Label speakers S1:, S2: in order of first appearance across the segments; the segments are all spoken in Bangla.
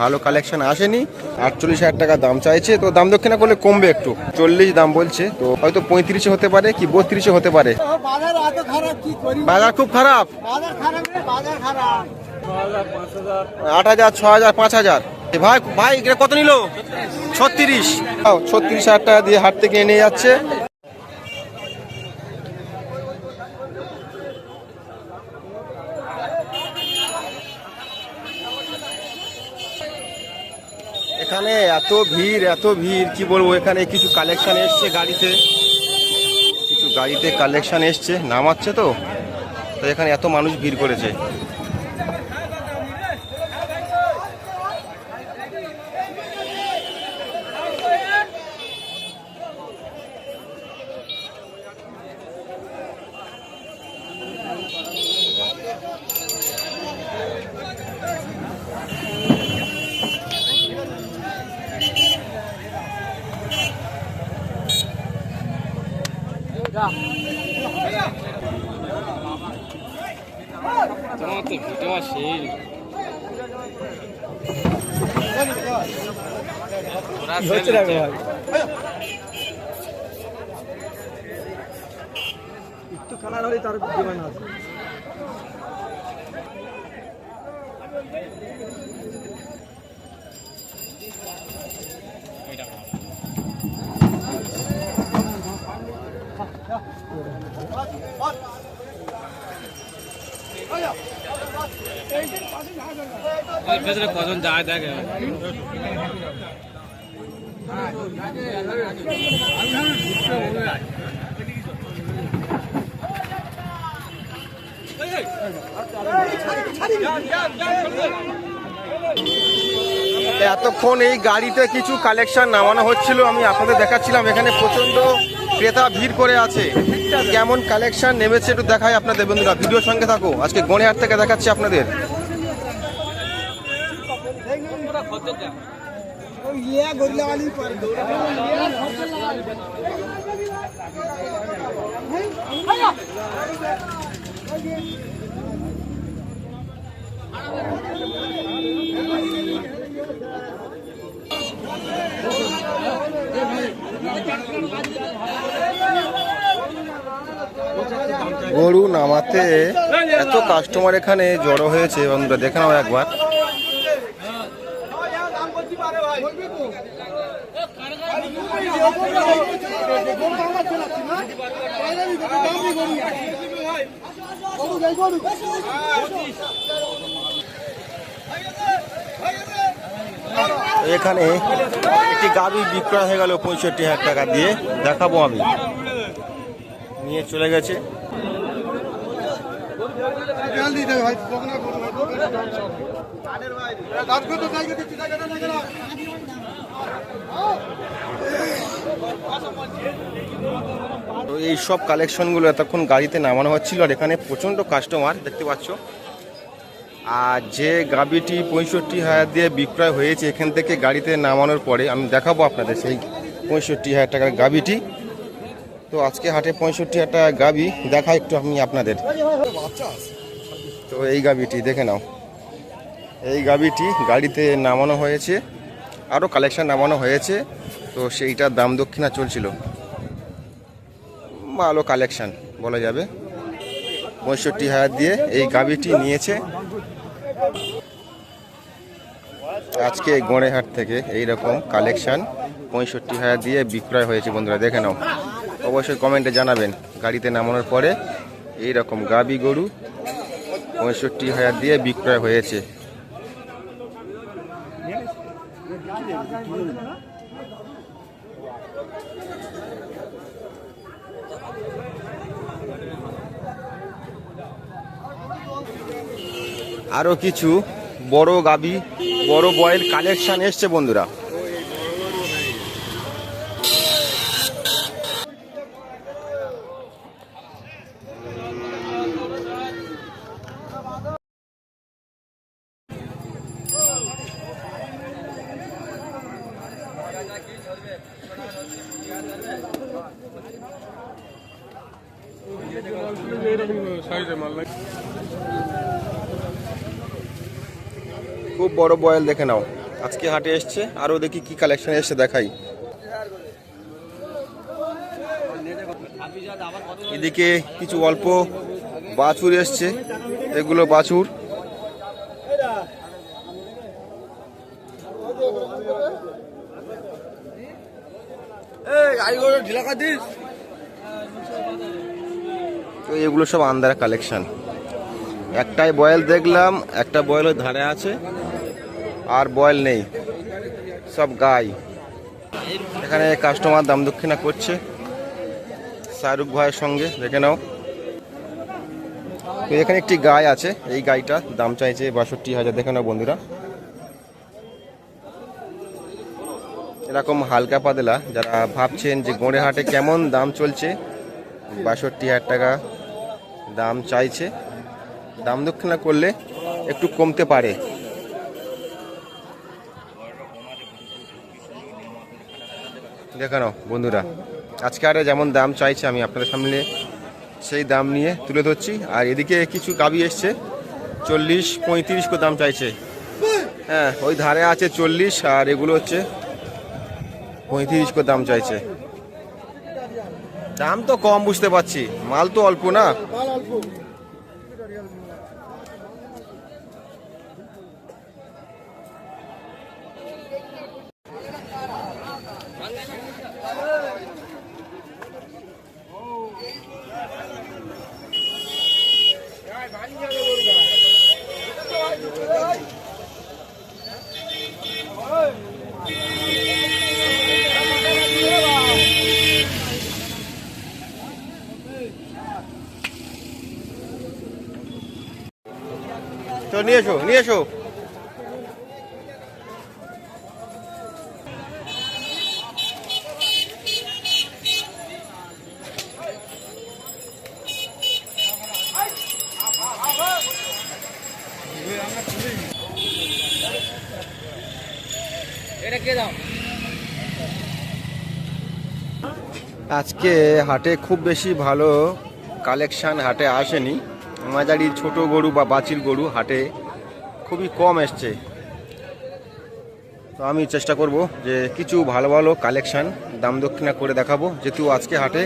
S1: ভালো কালেকশন আসেনি। আটচল্লিশ হাজার টাকা দাম চাইছে। তো দাম দক্ষিণা করলে কমবে একটু। চল্লিশ দাম বলছে। তো হয়তো পঁয়ত্রিশে হতে পারে কি বত্রিশে হতে পারে।
S2: বাজার
S1: খুব খারাপ। আট হাজার, ছ হাজার, পাঁচ হাজার। ভাই ভাই কত নিল? ছত্রিশ। ছত্রিশ হাজার টাকা দিয়ে হাট থেকে এনে যাচ্ছে। এখানে এত ভিড় এত ভিড়, কি বলব, এখানে কিছু কালেকশন এসছে গাড়িতে। কিছু গাড়িতে কালেকশন এসছে, নামাচ্ছে তো। তো এখানে এত মানুষ ভিড় করেছে।
S3: আসে
S2: একটু কালার হলে তার জীবন আছে
S3: ভেতরে কজন যায় দেখে।
S1: এতক্ষণ এই গাড়িতে কিছু কালেকশন নামানো হচ্ছিল, আমি আপনাদের দেখাচ্ছিলাম। এখানে প্রচণ্ড ক্রেতা ভিড় করে আছে। কেমন কালেকশন নেমেছে একটু দেখায় আপনাদের বন্ধুরা। ভিডিওর সঙ্গে থাকো। আজকে গণেহাট থেকে দেখাচ্ছি আপনাদের। গরু নামাতে এত কাস্টমার এখানে জড়ো হয়েছে বন্ধুরা দেখে নাও একবার। এখানে একটি গাড়ি বিক্রয় হয়ে গেল পঁয়ষট্টি হাজার টাকা দিয়ে। দেখাবো আমি। নিয়ে চলে গেছে। তো এই সব কালেকশনগুলো এতক্ষণ গাড়িতে নামানো হচ্ছিল আর এখানে প্রচণ্ড কাস্টমার দেখতে পাচ্ছ। আর যে গাবিটি পঁয়ষট্টি হাজার দিয়ে বিক্রয় হয়েছে, এখান থেকে গাড়িতে নামানোর পরে আমি দেখাবো আপনাদের সেই পঁয়ষট্টি হাজার টাকার গাবিটি তো আজকে হাটে পঁয়ষট্টি টাকা গাবি দেখা একটু আমি আপনাদের। তো এই গাবিটি দেখে নাও। এই গাবিটি গাড়িতে নামানো হয়েছে আরও কালেকশান নামানো হয়েছে, তো সেইটার দাম দক্ষিণা চলছিল। ভালো কালেকশান বলা যাবে। পঁয়ষট্টি হাজার দিয়ে এই গাবিটি নিয়েছে। আজকে গড়েহাট থেকে এই রকম কালেকশন পঁয়ষট্টি হাজার দিয়ে বিক্রয় হয়েছে, বন্ধুরা, দেখে নাও। অবশ্যই কমেন্টে জানাবেন। গাড়িতে নামানোর পরে এই রকম গাবি গরু পঁয়ষট্টি হাজার দিয়ে বিক্রয় হয়েছে। আরও কিছু বড় গাবি, বড় বয়ের কালেকশন এসছে বন্ধুরা। খুব বড় বয়েল দেখে নাও। আজকে হাটে এসছে আরও দেখি কি কালেকশন এসছে দেখাই। এদিকে কিছু অল্প বাছুর এসছে এগুলো বাছুর। তো এগুলো সব আন্দার কালেকশন একটাই বয়েল দেখলাম একটা বয়েল ওই ধারে আছে। আর বয়েল নেই। সব গাই। এখানে কাস্টমার দাম দক্ষিণা করছে। শাহরুখ ভাইয়ের সঙ্গে, দেখে নাও। তো এখানে একটি গাই আছে। এই গাইটা দাম চাইছে বাষট্টি হাজার, দেখে নাও বন্ধুরা। এরকম হালকা পাতলা, যারা ভাবছেন যে হাটে কেমন দাম চলছে, বাষট্টি হাজার টাকা দাম চাইছে। দাম দক্ষিণা করলে একটু কমতে পারে। দেখানো বন্ধুরা? আজকে আরে যেমন দাম চাইছে, আমি আপনাদের সামনে সেই দাম নিয়ে তুলে ধরছি। আর এদিকে কিছু গাবি এসছে, চল্লিশ পঁয়ত্রিশ করে দাম চাইছে। হ্যাঁ ওই ধারে আছে চল্লিশ, আর এগুলো হচ্ছে পঁয়ত্রিশ করে দাম চাইছে। দাম তো কম, বুঝতে পারছি। মাল তো অল্প না? তো নিয়ে এসো নিয়ে এসো। আজকে হাটে খুব বেশি ভালো কালেকশান হাটে আসেনি। মাঝারি ছোট গরু বা বাছির গরু হাটে খুবই কম এসছে। তো আমি চেষ্টা করব যে কিছু ভালো ভালো কালেকশান দাম দক্ষিণা করে দেখাবো। যেহেতু আজকে হাটে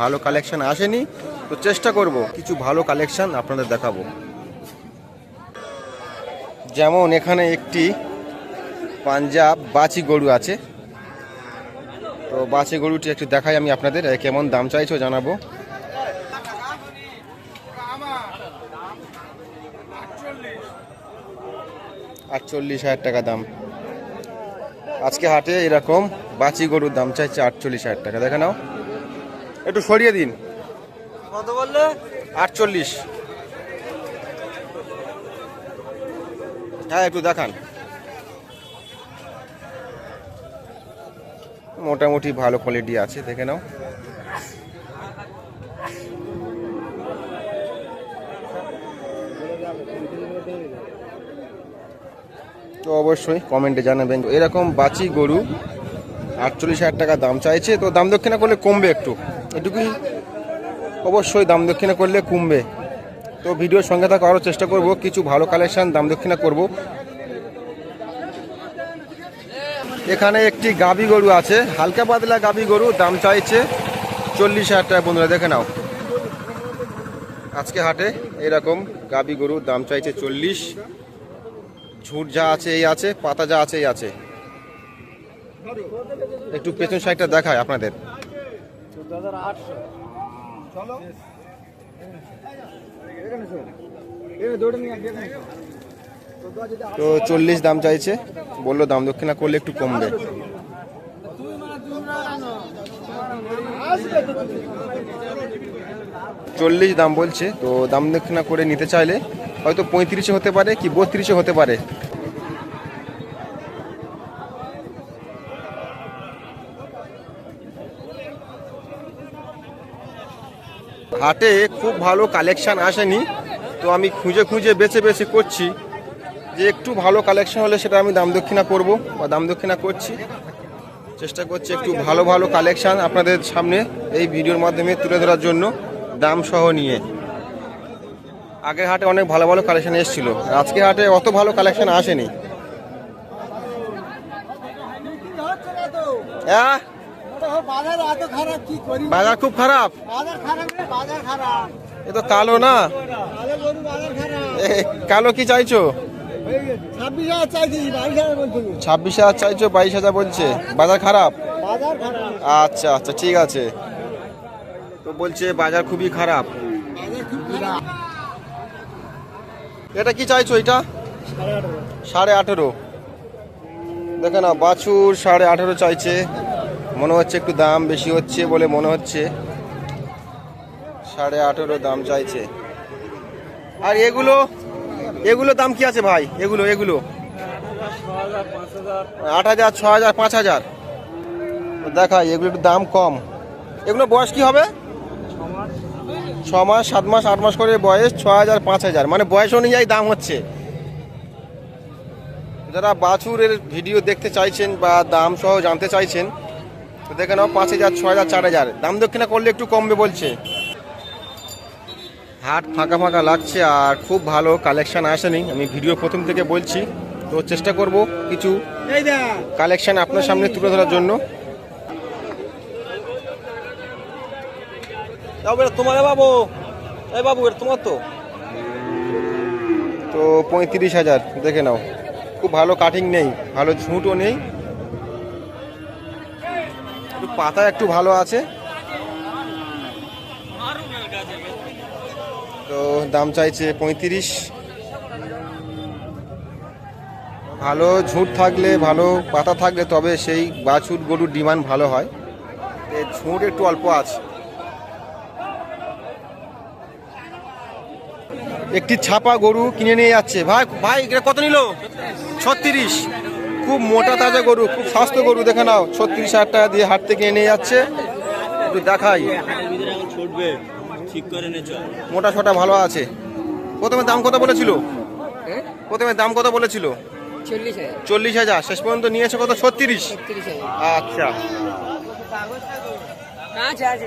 S1: ভালো কালেকশান আসেনি, তো চেষ্টা করব কিছু ভালো কালেকশান আপনাদের দেখাবো। যেমন এখানে একটি পাঞ্জাব বাছি গরু আছে। তো বাসে গরুটি একটু দেখাই আমি আপনাদের কেমন দাম চাইছো জানাব। আটচল্লিশ হাজার টাকা দাম। আজকে হাটে এরকম বাচি গরুর দাম চাইছে আটচল্লিশ হাজার টাকা। দেখে নাও। একটু সরিয়ে দিন।
S2: কত বললে?
S1: আটচল্লিশ। হ্যাঁ একটু দেখান। মোটামুটি ভালো কোয়ালিটি আছে দেখে নাও। তো অবশ্যই কমেন্টে জানাবেন। এরকম বাচি গরু আটচল্লিশ হাজার টাকা দাম চাইছে, তো দাম দক্ষিণা করলে কমবে একটু। এটুকুই অবশ্যই দাম দক্ষিণা করলে কমবে। তো ভিডিওর সঙ্গে থাকা আরও চেষ্টা করব, কিছু ভালো কালেকশান দাম দক্ষিণা করব। এখানে একটি গাবি গরু আছে, হালকা পাতলা গাবি গরু, দাম চাইছে চল্লিশ হাজার টাকা। বন্ধুরা, দেখে নাও। আজকে হাটে এরকম গাবি গরু দাম চাইছে চল্লিশ। ঝুট যা আছে এই আছে, পাতা যা আছে এই আছে। একটু পেছন সাইডটা দেখায় আপনাদের। তো চল্লিশ দাম চাইছে, বলল দাম দক্ষিণা করলে একটু কমবে। চল্লিশ দাম বলছে, তো দাম দক্ষিণা করে নিতে চাইলে হয়তো পঁয়ত্রিশে হতে পারে কি বত্রিশে হতে পারে। হাটে খুব ভালো কালেকশন আসেনি, তো আমি খুঁজে খুঁজে বেছে বেছে করছি। যে একটু ভালো কালেকশন হলে সেটা আমি দাম দক্ষিণা করব বা দাম দক্ষিণা করছি। চেষ্টা করছি একটু ভালো ভালো কালেকশন আপনাদের সামনে এই ভিডিওর মাধ্যমে তুলে ধরার জন্য। দাম সহ নিয়ে। আগের হাটে অনেক ভালো ভালো কালেকশন এসেছিল। আজকে হাটে অত ভালো কালেকশন আসেনি। হ্যাঁ?
S2: বাজার
S1: খুব খারাপ? এ তো কালো না?
S2: কালো
S1: কি চাইছো?
S2: ছাব্বিশ হাজার চাইছি, বাইশ হাজার
S1: বলছে। বাজার খারাপ? আচ্ছা আচ্ছা ঠিক আছে। তো বলছে বাজার খুবই খারাপ
S2: খুব খারাপ।
S1: এটা কি চাইছো এটা?
S2: সাড়ে আঠেরো।
S1: দেখে না, বাছুর সাড়ে আঠেরো চাইছে। মনে হচ্ছে একটু দাম বেশি হচ্ছে বলে মনে হচ্ছে। সাড়ে আঠেরো দাম চাইছে। আর এগুলো? এগুলো দাম কি আছে ভাই? এগুলো এগুলো? আট হাজার, ছ হাজার, পাঁচ হাজার। দেখাই এগুলো একটু দাম কম। এগুলো বয়স কি হবে? ছ মাস সাত মাস আট মাস করে বয়স ছ হাজার পাঁচ হাজার। মানে বয়স অনুযায়ী দাম হচ্ছে। যারা বাছুরের ভিডিও দেখতে চাইছেন বা দাম সহ জানতে চাইছেন তো দেখে নাও পাঁচ হাজার ছ হাজার চার হাজার। দাম দক্ষিণা করলে একটু কমবে বলছে। হাট ফাঁকা ফাঁকা লাগছে আর খুব ভালো কালেকশন আসেনি। আমি ভিডিও প্রথম থেকে বলছি তো চেষ্টা করব কিছু কালেকশন আপনার সামনে তুলে ধরার জন্য। তোমার বাবু এই বাবু, এটা তোমার তো? তো পঁয়ত্রিশ হাজার, দেখে নাও। খুব ভালো কাটিং নেই, ভালো ঝুঁটও নেই। পাতা একটু ভালো আছে। তো দাম চাইছে পঁয়ত্রিশ। ভালো ঝুট থাকলে, ভালো পাতা থাকলে তবে সেই বাছুর গরুর ডিমান্ড ভালো হয়। ঝুট একটু অল্প আছে। একটি ছাপা গরু কিনে নিয়ে যাচ্ছে। ভাই ভাই, এটা কত নিল? ছত্রিশ। খুব মোটা তাজা গরু, খুব স্বাস্থ্য গরু, দেখে নাও। ছত্রিশ হাজার টাকা দিয়ে হাট থেকে নিয়ে যাচ্ছে। একটু দেখাই। মোটা সোটা ভালো আছে। প্রথমে দাম কত বলেছিল? প্রথমে দাম কত বলেছিল?
S4: চল্লিশ হাজার।
S1: শেষ পর্যন্ত নিয়েছে কত? ছত্রিশ। আচ্ছা।
S4: আছে।